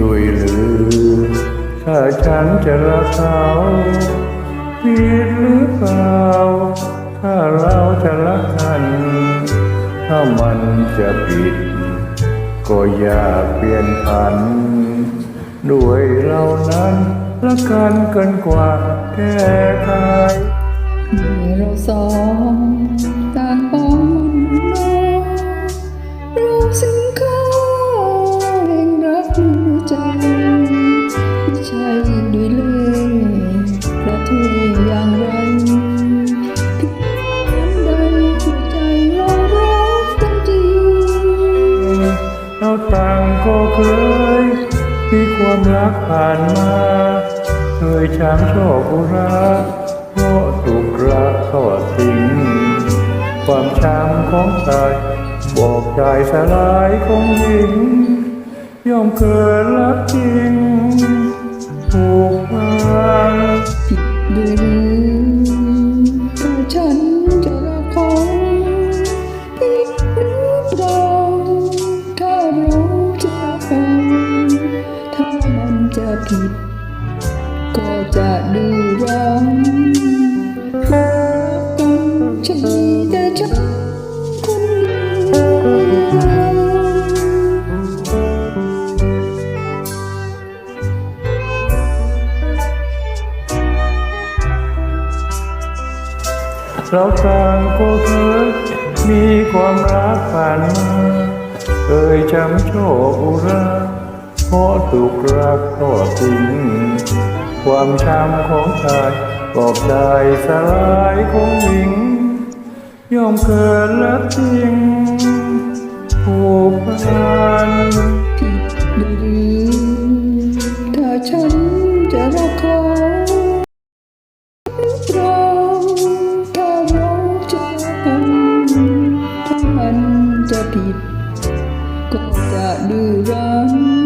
ด้วยหรือถ้าฉันจะรักเขาผิดหรือเปล่า ถ้าเราจะรักกันถ้ามันจะผิด ก็อย่าเปลี่ยนผัน ด้วยเรานั้นรักกันเกินกว่าแก้ไขเมื่อเราสอง ใจไม่ใช่ด้วยเล่ห์ประเทศอย่างไรผิดอันใดหัวใจเรารักกันจริงเราต่างก็เคยมีความรักผ่านมา เคยช้างชอบอุราเพราะถูกรักทอดทิ้งความช้ำของชายบอกใจสลายของหญิง ย่อมเกิดรักจริงผูกพันผิดด้วยหรือถ้าฉันจะรักเขาผิดหรือเปล่าถ้าเราจะรักกันถ้ามันจะผิด ก็จะดื้อรั้นรักกันฉันแต่ฉัน เราต่างก็เคยมีความรักผ่านมาเคยจำโชคอุราเพราะถูกรักทอดทิ้งความช้ำของชายบอกได้สลายของหญิงยอมเกิดและทิ้งผูกพันถ้าฉันจะรักใคร จะผิด ก็จะดื้อรั้น